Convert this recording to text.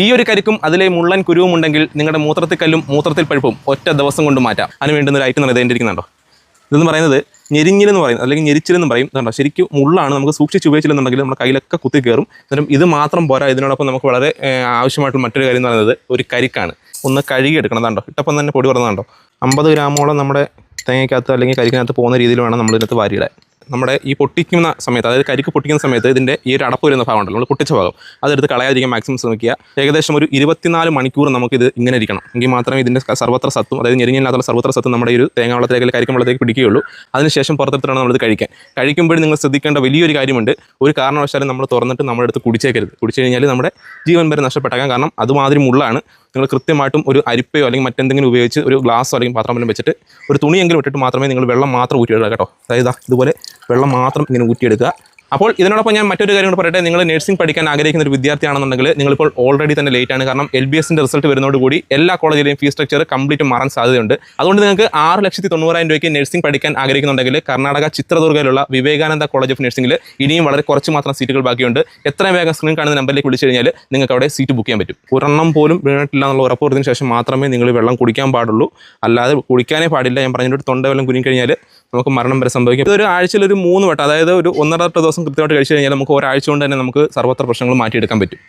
ഈ ഒരു കരിക്കും അതിലെ മുള്ളൻ കുരുവും ഉണ്ടെങ്കിൽ നിങ്ങളുടെ മൂത്രത്തിൽ കല്ലും മൂത്രത്തിൽ പഴുപ്പും ഒറ്റ ദിവസം കൊണ്ട് മാറ്റാം. അതിന് വേണ്ടുന്ന ഒരു ഐറ്റം ഇരിക്കുന്നുണ്ടോ ഇതെന്ന് പറയുന്നത് ഞെരിഞ്ഞിലെന്ന് പറയും അല്ലെങ്കിൽ ഞെരിച്ചിലെന്ന് പറയും. കണ്ടോ ശരിക്കും മുള്ളാണ് നമുക്ക് സൂക്ഷിച്ച് ഉപയോഗിച്ചില്ലെന്നുണ്ടെങ്കിൽ നമ്മുടെ കയ്യിലൊക്കെ കുത്തി കയറും. എന്നാലും ഇത് മാത്രം പോരാ ഇതിനോടൊപ്പം നമുക്ക് വളരെ ആവശ്യമായിട്ടുള്ള മറ്റൊരു കാര്യം എന്ന് പറയുന്നത് ഒരു കരിക്കാണ്. ഒന്ന് കഴുകി എടുക്കണം കണ്ടോ ഇട്ടപ്പം തന്നെ പൊടി പറഞ്ഞതാണ്ടോ അമ്പത് ഗ്രാമോളം നമ്മുടെ തേങ്ങയ്ക്കകത്ത് അല്ലെങ്കിൽ കരിക്കിനകത്ത് പോകുന്ന രീതിയിൽ വേണം നമ്മളിതിനകത്ത് വാരിയിടാൻ. നമ്മുടെ ഈ പൊട്ടിക്കുന്ന സമയത്ത് അതായത് കരിക്ക് പൊട്ടിക്കുന്ന സമയത്ത് ഇതിന്റെ ഈ ഒരു അടപ്പ് വരുന്ന ഭാഗം ഉണ്ടല്ലോ നമ്മൾ പൊട്ടിച്ച ഭാഗം. അതെടുത്ത് കളയാതിരിക്കാൻ മാക്സിമം ശ്രമിക്കുക. ഏകദേശം ഒരു ഇരുപത്തിനാല് മണിക്കൂർ നമുക്കിത് ഇങ്ങനെ ഇരിക്കണം. എങ്കിൽ മാത്രമേ ഇതിന്റെ സർവത്ര സത്തും അതായത് ഞെരിഞ്ഞില്ലാത്ത സർവത്ര സത്തും നമ്മുടെ ഒരു തേങ്ങ വെള്ളത്തിലേക്ക് കരിക്കും വെള്ളത്തിലേക്ക് പിടിക്കുകയുള്ളൂ. അതിനുശേഷം പുറത്തെടുത്തിട്ടാണ് നമ്മളിത് കഴിക്കാൻ. കഴിക്കുമ്പോൾ നിങ്ങൾ ശ്രദ്ധിക്കേണ്ട വലിയൊരു കാര്യമുണ്ട്. ഒരു കാരണവശാലും നമ്മൾ തുറന്നിട്ട് നമ്മുടെ അടുത്ത് കുടിച്ചേക്കരുത്. കുടിച്ചു കഴിഞ്ഞാൽ നമ്മുടെ ജീവൻ വരെ നഷ്ടപ്പെട്ടേക്കാം. കാരണം അതുമാതിരി മുള്ളാണ്. നിങ്ങൾ കൃത്യമായിട്ടും ഒരു അരിപ്പയോ അല്ലെങ്കിൽ മറ്റെന്തെങ്കിലും ഉപയോഗിച്ച് ഒരു ഗ്ലാസ്സോ അല്ലെങ്കിൽ പാത്രം വല്ലതും വെച്ചിട്ട് ഒരു തുണിയെങ്കിലും ഇട്ടിട്ട് മാത്രമേ നിങ്ങൾ വെള്ളം മാത്രം ഊറ്റിയെടുക്കുക കേട്ടോ. അതായത് ഇതുപോലെ വെള്ളം മാത്രം ഇങ്ങനെ ഊറ്റിയെടുക്കുക. അപ്പോൾ ഇതിനോടൊപ്പം ഞാൻ മറ്റൊരു കാര്യം കൂടെ പറയട്ടെ. നിങ്ങൾ നഴ്സിംഗ് പഠിക്കാൻ ആഗ്രഹിക്കുന്ന ഒരു വിദ്യാർത്ഥിയാണെന്നുണ്ടെങ്കിൽ നിങ്ങളിപ്പോൾ ഓൾറെഡി തന്നെ ലേറ്റ് ആണ്. കാരണം എൽ ബി എസിന്റെ റിസൾട്ട് വരുന്നതോടുകൂടി എല്ലാ കോളേജിലെയും ഫീസ് സ്ട്രക്ചർ കംപ്ലീറ്റ് മാറാൻ സാധ്യതയുണ്ട്. അതുകൊണ്ട് നിങ്ങൾക്ക് ആറ് ലക്ഷത്തി തൊണ്ണൂറായിരം രൂപയ്ക്ക് നഴ്സിംഗ് പഠിക്കാൻ ആഗ്രഹിക്കുന്നുണ്ടെങ്കിൽ കർണാടക ചിത്രദുർഗയിലുള്ള വിവേകാനന്ദ കോളേജ് ഓഫ് നഴ്സിംഗിൽ ഇനിയും വളരെ കുറച്ച് മാത്രം സീറ്റുകൾ ബാക്കിയുണ്ട്. എത്രയും വേഗം സ്ക്രീൻ കാണുന്ന നമ്പറിലേക്ക് വിളിച്ചു കഴിഞ്ഞാൽ നിങ്ങൾക്ക് അവിടെ സീറ്റ് ബുക്ക് ചെയ്യാൻ പറ്റും. ഒരെണ്ണം പോലും വീണിട്ടില്ല എന്നുള്ള ഉറപ്പുവരുന്നതിന് ശേഷം മാത്രമേ നിങ്ങൾ വെള്ളം കുടിക്കാൻ പാടുള്ളൂ. അല്ലാതെ കുടിക്കാനേ പാടില്ല. ഞാൻ പറഞ്ഞിട്ട് തൊണ്ട വെള്ളം കുരുങ്ങി കഴിഞ്ഞാൽ നമുക്ക് മരണം വരെ സംഭവിക്കും. ഇതൊരു ആഴ്ചയിൽ ഒരു മൂന്ന് വട്ടം അതായത് ഒരു ഒന്നര ദിവസം കൃത്യമായിട്ട് കഴിച്ചു കഴിഞ്ഞാൽ നമുക്ക് ഒരാഴ്ച കൊണ്ട് തന്നെ നമുക്ക് സർവത്ര പ്രശ്നങ്ങൾ മാറ്റിയെടുക്കാൻ പറ്റും.